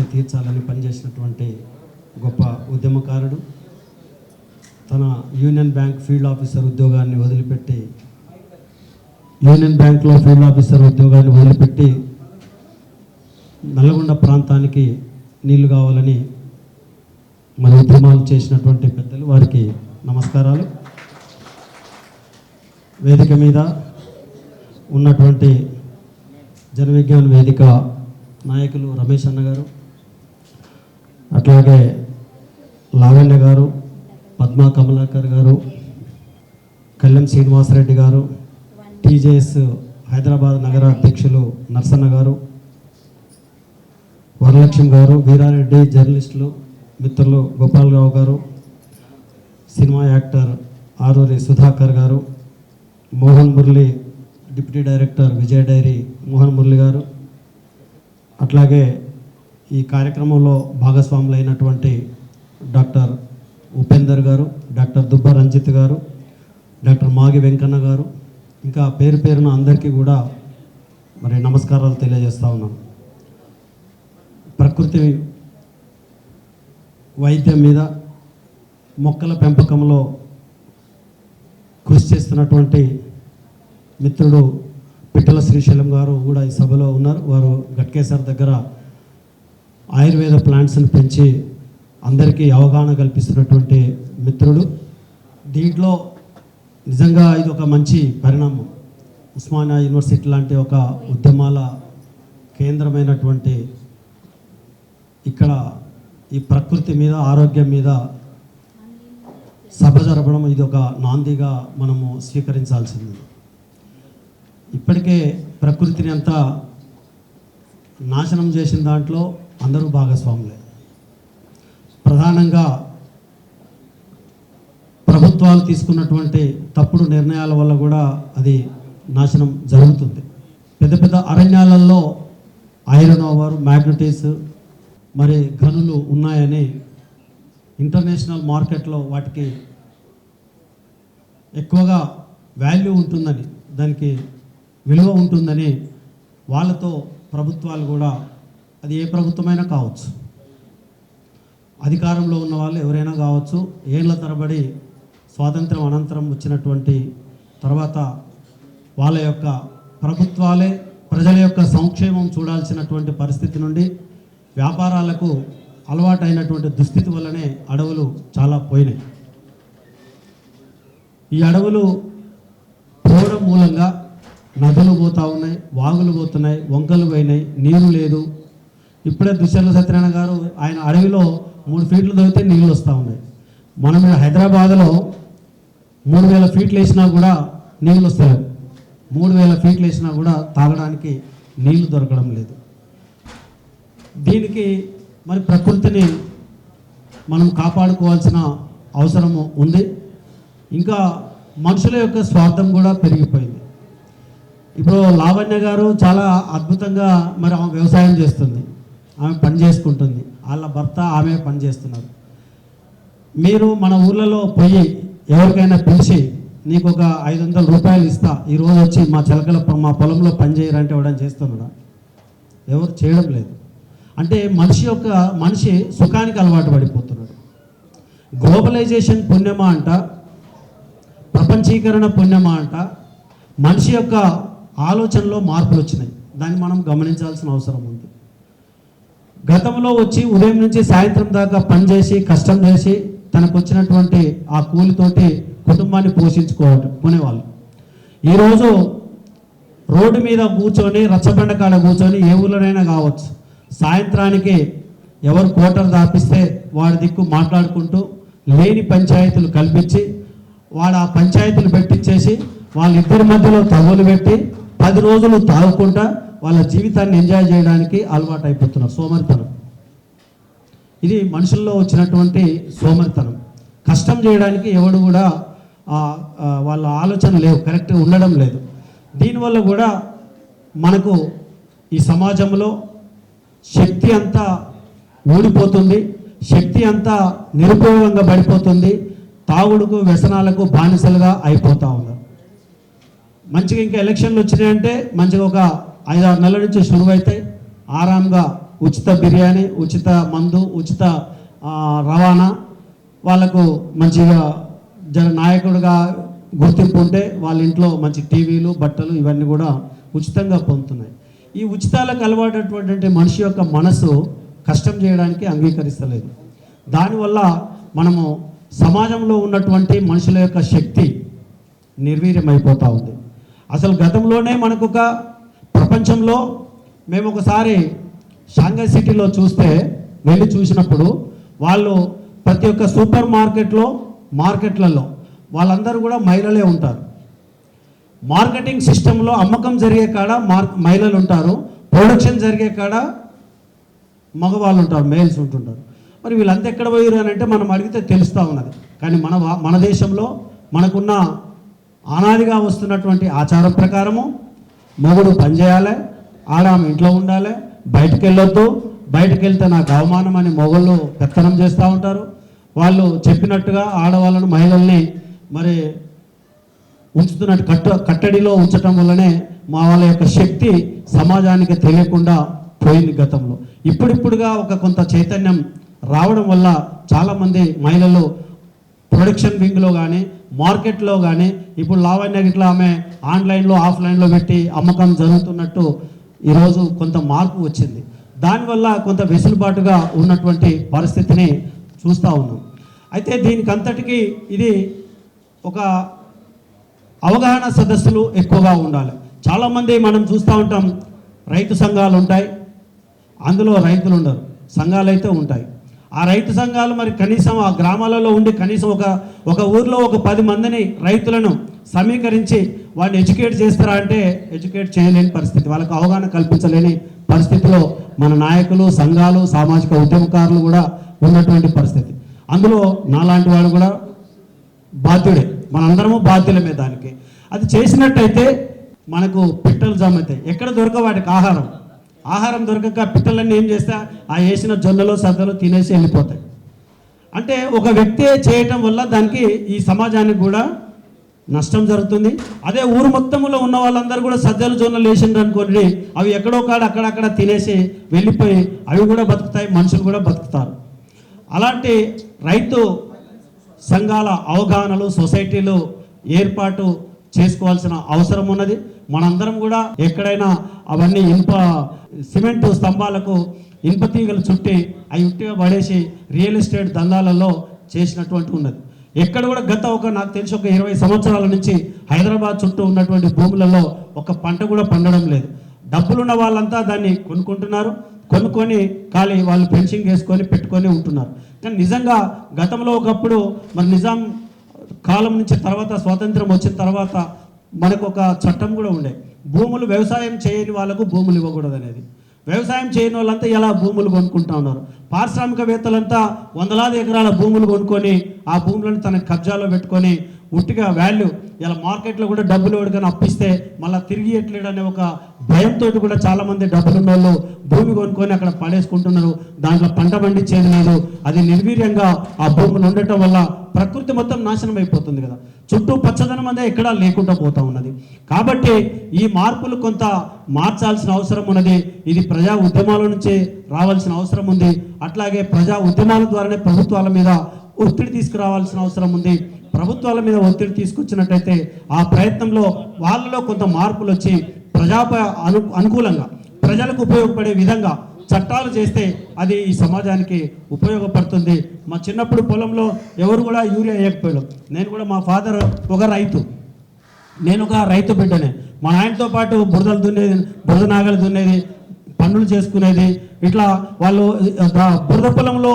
సమస్య తీర్చాలని పనిచేసినటువంటి గొప్ప ఉద్యమకారుడు. తన యూనియన్ బ్యాంక్ ఫీల్డ్ ఆఫీసర్ ఉద్యోగాన్ని వదిలిపెట్టి యూనియన్ బ్యాంక్లో ఫీల్డ్ ఆఫీసర్ ఉద్యోగాన్ని వదిలిపెట్టి నల్గొండ ప్రాంతానికి నీళ్ళు కావాలని మరి ఉద్యమాలు చేసినటువంటి పెద్దలు వారికి నమస్కారాలు. వేదిక మీద ఉన్నటువంటి జనవిజ్ఞాన వేదిక నాయకులు రమేష్ అన్న గారు అట్లాగే లావణ్య గారు పద్మా కమలాకర్ గారు కళ్యాణ్ శ్రీనివాసరెడ్డి గారు టీజేఎస్ హైదరాబాద్ నగర అధ్యక్షులు నర్సన్న గారు వరలక్ష్మి గారు వీరారెడ్డి జర్నలిస్టులు మిత్రులు గోపాలరావు గారు సినిమా యాక్టర్ ఆరూరి సుధాకర్ గారు Mohan Murali deputy director Vijaya dairy Mohan Murali గారు అట్లాగే ఈ కార్యక్రమంలో భాగస్వాములైనటువంటి డాక్టర్ ఉపేందర్ గారు డాక్టర్ దుబ్బ రంజిత్ గారు డాక్టర్ మాగి వెంకన్న గారు ఇంకా పేరు పేరున అందరికీ కూడా మరి నమస్కారాలు తెలియజేస్తూ ఉన్నాను ప్రకృతి వైద్యం మీద మొక్కల పెంపకంలో కృషి చేస్తున్నటువంటి మిత్రుడు పిట్టల శ్రీశైలం గారు కూడా ఈ సభలో ఉన్నారు. వారు గట్కేశ్వర్ దగ్గర ఆయుర్వేద ప్లాంట్స్ని పెంచి అందరికీ అవగాహన కల్పిస్తున్నటువంటి మిత్రుడు దీంట్లో నిజంగా ఇది ఒక మంచి పరిణామం. ఉస్మానియా యూనివర్సిటీ లాంటి ఒక ఉద్యమాల కేంద్రమైనటువంటి ఇక్కడ ఈ ప్రకృతి మీద ఆరోగ్యం మీద సభ జరపడం ఇది ఒక నాందిగా మనము స్వీకరించాల్సింది. ఇప్పటికే ప్రకృతిని అంతా నాశనం చేసిన దాంట్లో అందరూ భాగస్వాములే. ప్రధానంగా ప్రభుత్వాలు తీసుకున్నటువంటి తప్పుడు నిర్ణయాల వల్ల కూడా అది నాశనం జరుగుతుంది. పెద్ద పెద్ద అరణ్యాలలో ఐరన్ ఓవర్ మ్యాగ్నటీస్ మరి గనులు ఉన్నాయని ఇంటర్నేషనల్ మార్కెట్లో వాటికి ఎక్కువగా వాల్యూ ఉంటుందని దానికి విలువ ఉంటుందని వాళ్ళతో ప్రభుత్వాలు కూడా అది ఏ ప్రభుత్వమైనా కావచ్చు. అధికారంలో ఉన్న వాళ్ళు ఎవరైనా కావచ్చు ఏళ్ళ తరబడి స్వాతంత్రం అనంతరం వచ్చినటువంటి తర్వాత వాళ్ళ యొక్క ప్రభుత్వాలే ప్రజల యొక్క సంక్షేమం చూడాల్సినటువంటి పరిస్థితి నుండి వ్యాపారాలకు అలవాటైనటువంటి దుస్థితి వల్లనే అడవులు చాలా పోయినాయి. ఈ అడవులు పోవడం మూలంగా నదులు పోతూ ఉన్నాయి వాగులు పోతున్నాయి వంకలు పోయినాయి నీరు లేదు ఇప్పుడే దుశ్శల సత్యనారాయణ గారు ఆయన అడవిలో మూడు ఫీట్లు దొరికితే నీళ్ళు వస్తూ ఉన్నాయి మనం హైదరాబాద్లో మూడు వేల ఫీట్లు వేసినా కూడా నీళ్ళు వస్తాయి మూడు వేల ఫీట్లు వేసినా కూడా తాగడానికి నీళ్ళు దొరకడం లేదు. దీనికి మరి ప్రకృతిని మనం కాపాడుకోవాల్సిన అవసరము ఉంది. ఇంకా మనుషుల యొక్క స్వార్థం కూడా పెరిగిపోయింది. ఇప్పుడు లావణ్య గారు చాలా అద్భుతంగా మరి ఆమె వ్యవసాయం చేస్తుంది. ఆమె పని చేసుకుంటుంది. వాళ్ళ భర్త ఆమె పని చేస్తున్నారు. మీరు మన ఊళ్ళలో పోయి ఎవరికైనా పిలిచి నీకు ఒక ఐదు వందల రూపాయలు ఇస్తా ఈరోజు వచ్చి మా చిలకల పొ- మా పొలంలో పని చేయరంటే ఎవడని చేస్తున్నాడా? ఎవరు చేయడం లేదు. అంటే మనిషి యొక్క మనిషి సుఖానికి అలవాటు పడిపోతున్నాడు. గ్లోబలైజేషన్ పుణ్యమా అంట ప్రపంచీకరణ పుణ్యమా అంట మనిషి యొక్క ఆలోచనలో మార్పులు వచ్చినాయి. దాన్ని మనం గమనించాల్సిన అవసరం ఉంది. గతంలో వచ్చి ఉదయం నుంచి సాయంత్రం దాకా పనిచేసి కష్టం చేసి తనకు వచ్చినటువంటి ఆ కూలితోటి కుటుంబాన్ని పోషించుకోవటం కొనేవాళ్ళు. ఈరోజు రోడ్డు మీద కూర్చొని రచ్చబండ కాడ కూర్చొని ఏ ఊళ్ళోనైనా కావచ్చు. సాయంత్రానికి ఎవరు కోటర్ దాపిస్తే వాడి దిక్కు మాట్లాడుకుంటూ లేని పంచాయతీలు కల్పించి వాడు ఆ పంచాయతీలు పెట్టించేసి వాళ్ళిద్దరి మధ్యలో తగులు పెట్టి పది రోజులు తాగుకుంటా వాళ్ళ జీవితాన్ని ఎంజాయ్ చేయడానికి అలవాటు అయిపోతున్నారు సోమరితనం. ఇది మనుషుల్లో వచ్చినటువంటి సోమరితనం. కష్టం చేయడానికి ఎవడు కూడా వాళ్ళ ఆలోచన లేవు కరెక్ట్గా ఉండడం లేదు. దీనివల్ల కూడా మనకు ఈ సమాజంలో శక్తి అంతా ఊడిపోతుంది శక్తి అంతా నిరుపయోగంగా పడిపోతుంది తాగుడుకు వ్యసనాలకు బానిసలుగా అయిపోతూ ఉన్నారు. మంచిగా ఇంకా ఎలక్షన్లు వచ్చినాయంటే మంచిగా ఒక ఐదారు నెలల నుంచి షురువు ఆరాంగా ఉచిత బిర్యానీ ఉచిత మందు ఉచిత రవాణా వాళ్ళకు మంచిగా జన నాయకుడిగా గుర్తింపు ఉంటే వాళ్ళ ఇంట్లో మంచి టీవీలు బట్టలు ఇవన్నీ కూడా ఉచితంగా పొందుతున్నాయి. ఈ ఉచితాలకు అలవాటటువంటి మనిషి యొక్క మనసు కష్టం చేయడానికి అంగీకరిస్తలేదు. దానివల్ల మనము సమాజంలో ఉన్నటువంటి మనుషుల యొక్క శక్తి నిర్వీర్యమైపోతూ ఉంది. అసలు గతంలోనే మనకు ఒక ప్రపంచంలో మేము ఒకసారి షాంఘై సిటీలో చూస్తే వెళ్ళి చూసినప్పుడు వాళ్ళు ప్రతి ఒక్క సూపర్ మార్కెట్లో మార్కెట్లలో వాళ్ళందరూ కూడా మహిళలే ఉంటారు. మార్కెటింగ్ సిస్టంలో అమ్మకం జరిగే కాడ మార్ మహిళలు ఉంటారు. ప్రొడక్షన్ జరిగే కాడ మగవాళ్ళు ఉంటారు మేల్స్ ఉంటుంటారు. మరి వీళ్ళంతా ఎక్కడ పోయారు అని అంటే మనం అడిగితే తెలుస్తూ ఉన్నది. కానీ మన మన దేశంలో మనకున్న ఆనాదిగా వస్తున్నటువంటి ఆచారం ప్రకారము మొగుడు పనిచేయాలి ఆడ ఆమె ఇంట్లో ఉండాలి బయటకు వెళ్ళొద్దు బయటికి వెళ్తే నాకు అవమానం అని మొగళ్ళు పెత్తనం చేస్తూ ఉంటారు. వాళ్ళు చెప్పినట్టుగా ఆడవాళ్ళను మహిళల్ని మరి ఉంచుతున్నట్టు కట్ట కట్టడిలో ఉంచటం వల్లనే మా వాళ్ళ యొక్క శక్తి సమాజానికి తెలియకుండా పోయింది గతంలో. ఇప్పుడిప్పుడుగా ఒక కొంత చైతన్యం రావడం వల్ల చాలామంది మహిళలు ప్రొడక్షన్ వింగ్లో కానీ మార్కెట్లో కానీ ఇప్పుడు లావణ్య గిట్లా ఆమె ఆన్లైన్లో ఆఫ్లైన్లో పెట్టి అమ్మకం జరుగుతున్నట్టు ఈరోజు కొంత మార్పు వచ్చింది. దానివల్ల కొంత వెసులుబాటుగా ఉన్నటువంటి పరిస్థితిని చూస్తూ ఉన్నాం. అయితే దీనికంతటికీ ఇది ఒక అవగాహన సదస్సులు ఎక్కువగా ఉండాలి. చాలామంది మనం చూస్తూ ఉంటాం రైతు సంఘాలు ఉంటాయి అందులో రైతులు ఉండరు సంఘాలు అయితే ఉంటాయి. ఆ రైతు సంఘాలు మరి కనీసం ఆ గ్రామాలలో ఉండి కనీసం ఒక ఒక ఊర్లో ఒక పది మందిని రైతులను సమీకరించి వాడిని ఎడ్యుకేట్ చేస్తారా అంటే ఎడ్యుకేట్ చేయలేని పరిస్థితి. వాళ్ళకి అవగాహన కల్పించలేని పరిస్థితిలో మన నాయకులు సంఘాలు సామాజిక ఉద్యమకారులు కూడా ఉన్నటువంటి పరిస్థితి. అందులో నాలాంటి వాడు కూడా బాధ్యుడే. మనందరము బాధ్యులమే దానికి. అది చేసినట్టయితే మనకు పిట్టలు జమ్ముతాయి. ఎక్కడ దొరక వాటికి ఆహారం. ఆహారం దొరకక పిట్టలన్నీ ఏం చేస్తా? ఆ వేసిన జొన్నలో సద్దలు తినేసి వెళ్ళిపోతాయి. అంటే ఒక వ్యక్తి చేయటం వల్ల దానికి ఈ సమాజానికి కూడా నష్టం జరుగుతుంది. అదే ఊరు మొత్తంలో ఉన్న వాళ్ళందరూ కూడా సజ్జలు జొన్నలు వేసిండ్రు అనుకోండి అవి ఎక్కడో కాడ అక్కడక్కడ తినేసి వెళ్ళిపోయి అవి కూడా బతుకుతాయి మనుషులు కూడా బతుకుతారు. అలాంటి రైతు సంఘాల అవగాహనలు సొసైటీలు ఏర్పాటు చేసుకోవాల్సిన అవసరం ఉన్నది. మనందరం కూడా ఎక్కడైనా అవన్నీ ఇనుప సిమెంట్ స్తంభాలకు ఇనుప తీగలు చుట్టి అవి ఉట్టిగా పడేసి రియల్ ఎస్టేట్ దందాలలో చేసినటువంటి ఉన్నది. ఎక్కడ కూడా గత ఒక నాకు తెలిసి ఒక ఇరవై సంవత్సరాల నుంచి హైదరాబాద్ చుట్టూ ఉన్నటువంటి భూములలో ఒక పంట కూడా పండడం లేదు. డబ్బులున్న వాళ్ళంతా దాన్ని కొనుక్కుంటున్నారు. కొనుక్కొని ఖాళీ వాళ్ళు పెన్షన్ వేసుకొని పెట్టుకొని ఉంటున్నారు. కానీ నిజంగా గతంలో ఒకప్పుడు మరి నిజాం కాలం నుంచి తర్వాత స్వాతంత్రం వచ్చిన తర్వాత మనకు ఒక చట్టం కూడా ఉండే. భూములు వ్యవసాయం చేయని వాళ్ళకు భూములు ఇవ్వకూడదు అనేది వ్యవసాయం చేయని వాళ్ళంతా ఎలా భూములు కొనుక్కుంటా ఉన్నారు? పారిశ్రామికవేత్తలంతా వందలాది ఎకరాల భూములు కొనుక్కొని ఆ భూములను తన కబ్జాలో పెట్టుకొని ఉట్టిగా వాల్యూ ఇలా మార్కెట్లో కూడా డబ్బులు ఎవరికైనా అప్పిస్తే మళ్ళీ తిరిగి ఎట్లేడనే ఒక భయంతో కూడా చాలా మంది డబ్బులు వాళ్ళు భూమి కొనుక్కొని అక్కడ పడేసుకుంటున్నారు. దాంట్లో పంట పండించేది లేదు. అది నిర్వీర్యంగా ఆ భూములు ఉండటం వల్ల ప్రకృతి మొత్తం నాశనం అయిపోతుంది కదా. చుట్టూ పచ్చదనం అందే ఎక్కడా లేకుండా పోతా ఉన్నది. కాబట్టి ఈ మార్పులు కొంత మార్చాల్సిన అవసరం ఉన్నది. ఇది ప్రజా ఉద్యమాల నుంచి రావాల్సిన అవసరం ఉంది. అట్లాగే ప్రజా ఉద్యమాల ద్వారానే ప్రభుత్వాల మీద ఒత్తిడి తీసుకురావాల్సిన అవసరం ఉంది. ప్రభుత్వాల మీద ఒత్తిడి తీసుకొచ్చినట్టయితే ఆ ప్రయత్నంలో వాళ్ళలో కొంత మార్పులు వచ్చి ప్రజా అను అనుకూలంగా ప్రజలకు ఉపయోగపడే విధంగా చట్టాలు చేస్తే అది ఈ సమాజానికి ఉపయోగపడుతుంది. మా చిన్నప్పుడు పొలంలో ఎవరు కూడా యూరియా వేయకపోయాడు నేను కూడా మా ఫాదర్ ఒక రైతు. నేను ఒక రైతు బిడ్డనే. మా ఆయనతో పాటు బురదలు దున్నేది బురద నాగలు దున్నేది పనులు చేసుకునేది ఇట్లా వాళ్ళు బురద పొలంలో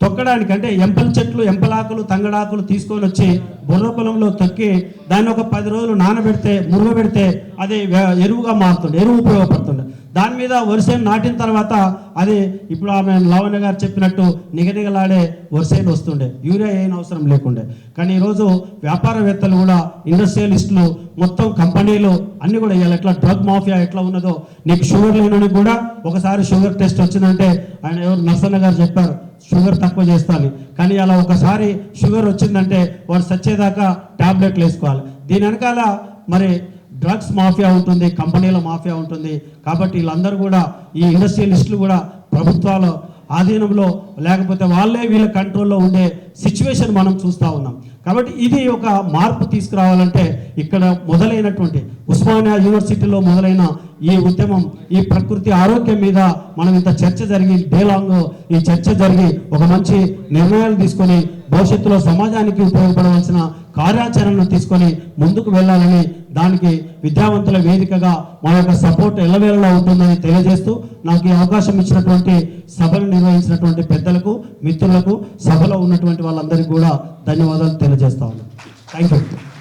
తొక్కడానికి అంటే ఎంపల చెట్లు ఎంపలాకులు తంగడాకులు తీసుకొని వచ్చి బుర్ర పొలంలో తొక్కి దాన్ని ఒక పది రోజులు నానబెడితే మురుగ పెడితే అది ఎరువుగా మారుతుండే ఎరువు ఉపయోగపడుతుంది. దాని మీద వరిసేను నాటిన తర్వాత అది ఇప్పుడు ఆమె లావణ్య గారు చెప్పినట్టు నిగనిగలాడే వరిసేను వస్తుండే. యూరియా ఏం అవసరం లేకుండే. కానీ ఈరోజు వ్యాపారవేత్తలు కూడా ఇండస్ట్రియలిస్టులు మొత్తం కంపెనీలు అన్నీ కూడా ఇవాళ ఎట్లా డ్రగ్ మాఫియా ఎట్లా ఉన్నదో. నీకు షుగర్ లేనని కూడా ఒకసారి షుగర్ టెస్ట్ వచ్చిందంటే ఆయన ఎవరు? నర్సన్న గారు చెప్పారు షుగర్ తక్కువ చేస్తాను. కానీ అలా ఒకసారి షుగర్ వచ్చిందంటే వాడు సచ్చేదాకా టాబ్లెట్లు వేసుకోవాలి. దీని వెనకాల మరి డ్రగ్స్ మాఫియా ఉంటుంది కంపెనీల మాఫియా ఉంటుంది. కాబట్టి వీళ్ళందరూ కూడా ఈ ఇండస్ట్రియలిస్టులు కూడా ప్రభుత్వాల ఆధీనంలో లేకపోతే వాళ్ళే వీళ్ళ కంట్రోల్లో ఉండే సిచ్యువేషన్ మనం చూస్తూ ఉన్నాం. కాబట్టి ఇది ఒక మార్పు తీసుకురావాలంటే ఇక్కడ మొదలైనటువంటి ఉస్మానియా యూనివర్సిటీలో మొదలైన ఈ ఉద్యమం ఈ ప్రకృతి ఆరోగ్యం మీద మనం ఇంత చర్చ జరిగి డే లాంగ్ ఈ చర్చ జరిగి ఒక మంచి నిర్ణయాలు తీసుకొని భవిష్యత్తులో సమాజానికి ఉపయోగపడవలసిన కార్యాచరణను తీసుకొని ముందుకు వెళ్ళాలని దానికి విద్యావంతుల వేదికగా మా యొక్క సపోర్ట్ ఎల్లవేళలా ఉంటుందని తెలియజేస్తూ నాకు ఈ అవకాశం ఇచ్చినటువంటి సభను నిర్వహించినటువంటి పెద్దలకు మిత్రులకు సభలో ఉన్నటువంటి వాళ్ళందరికీ కూడా ధన్యవాదాలు తెలియజేస్తా ఉన్నాను. Thank you